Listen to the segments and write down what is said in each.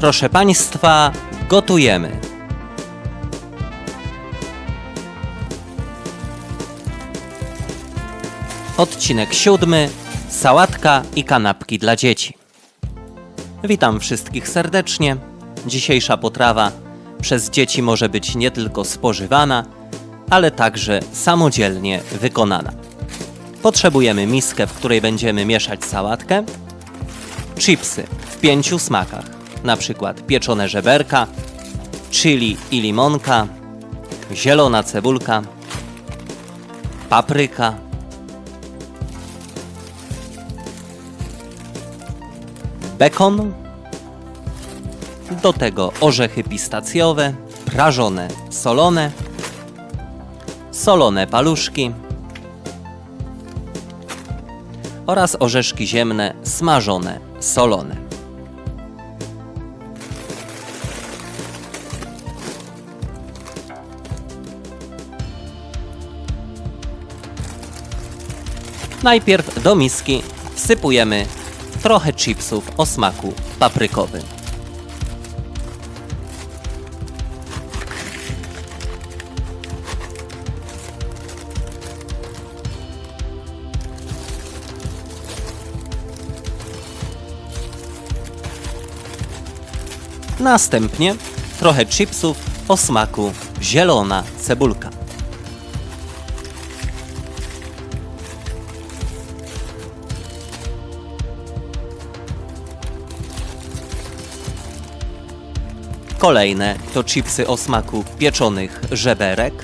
Proszę Państwa, gotujemy. Odcinek siódmy. Sałatka i kanapki dla dzieci. Witam wszystkich serdecznie. Dzisiejsza potrawa przez dzieci może być nie tylko spożywana, ale także samodzielnie wykonana. Potrzebujemy miskę, w której będziemy mieszać sałatkę, chipsy w pięciu smakach, przykład pieczone żeberka, chili i limonka, zielona cebulka, papryka, bekon, do tego orzechy pistacjowe, prażone, solone, solone paluszki oraz orzeszki ziemne, smażone, solone. Najpierw do miski wsypujemy trochę chipsów o smaku paprykowym. Następnie trochę chipsów o smaku zielona cebulka. Kolejne to chipsy o smaku pieczonych żeberek.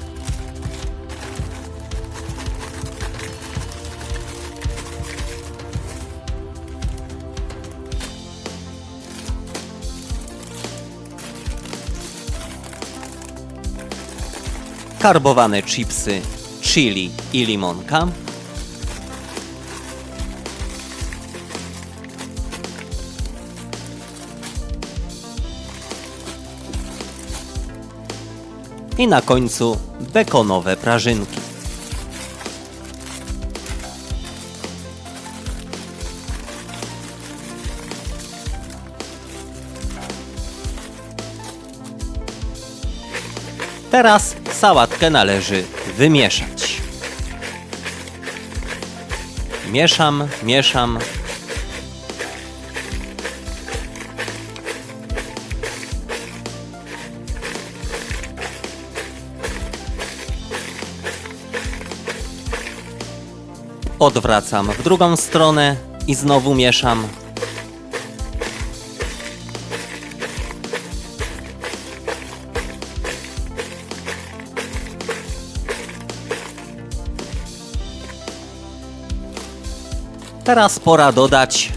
Karbowane chipsy chili i limonka. I na końcu bekonowe prażynki. Teraz sałatkę należy wymieszać. Mieszam, mieszam. Odwracam w drugą stronę i znowu mieszam. Teraz pora dodać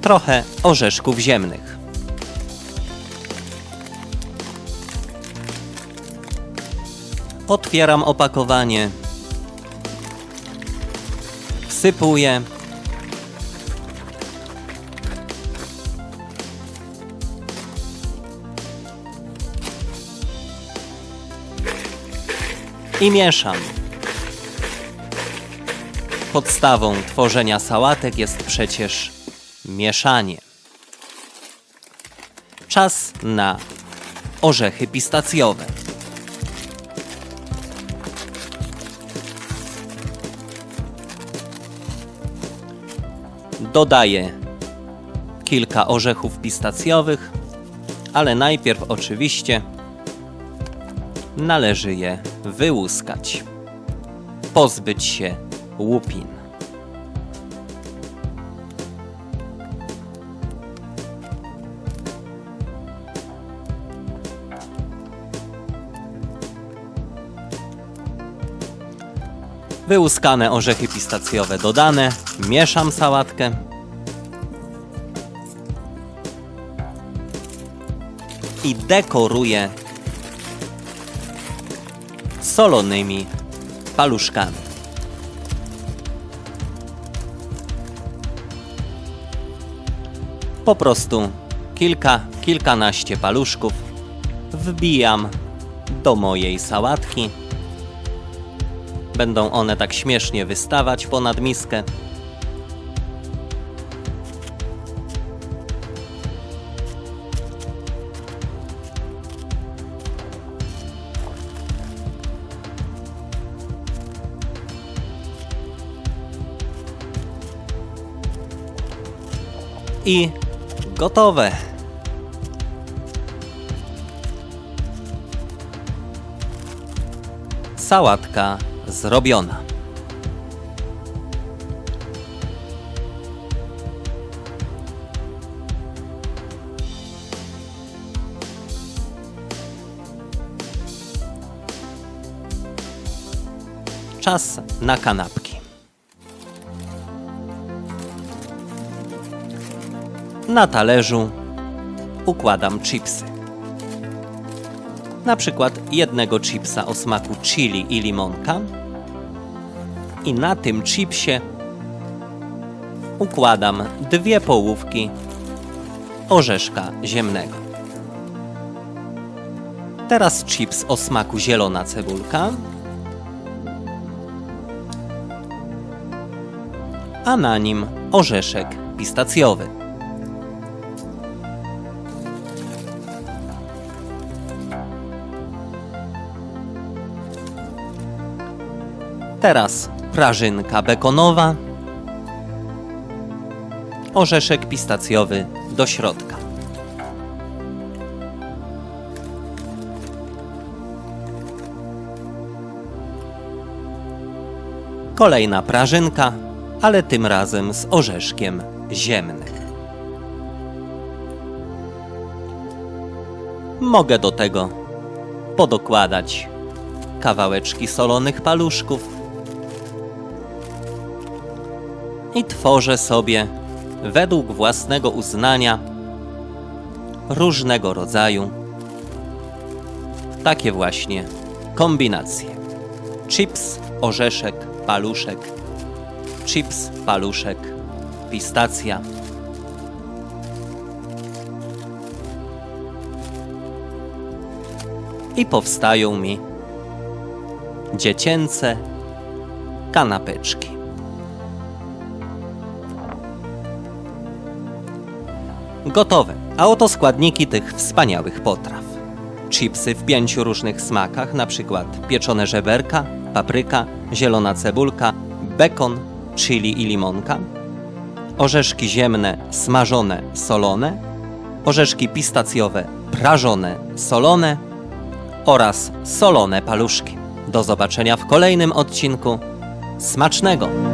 trochę orzeszków ziemnych. Otwieram opakowanie. Wsypuję. I mieszam. Podstawą tworzenia sałatek jest przecież mieszanie. Czas na orzechy pistacjowe. Dodaję kilka orzechów pistacjowych, ale najpierw oczywiście należy je wyłuskać. Pozbyć się łupin. Wyłuskane orzechy pistacjowe dodane, mieszam sałatkę. I dekoruję solonymi paluszkami. Po prostu kilka, kilkanaście paluszków wbijam do mojej sałatki. Będą one tak śmiesznie wystawać ponad miskę. I gotowe. Sałatka zrobiona. Czas na kanapki. Na talerzu układam chipsy. Na przykład jednego chipsa o smaku chili i limonka. I na tym chipsie układam dwie połówki orzeszka ziemnego. Teraz chips o smaku zielona cebulka. A na nim orzeszek pistacjowy. Teraz prażynka bekonowa, orzeszek pistacjowy do środka. Kolejna prażynka, ale tym razem z orzeszkiem ziemnym. Mogę do tego podokładać kawałeczki solonych paluszków i tworzę sobie według własnego uznania różnego rodzaju takie właśnie kombinacje. Chips, orzeszek, paluszek, chips, paluszek, pistacja. I powstają mi dziecięce kanapeczki. Gotowe. A oto składniki tych wspaniałych potraw. Chipsy w pięciu różnych smakach, na przykład pieczone żeberka, papryka, zielona cebulka, bekon, chili i limonka. Orzeszki ziemne, smażone, solone. Orzeszki pistacjowe, prażone, solone. Oraz solone paluszki. Do zobaczenia w kolejnym odcinku. Smacznego!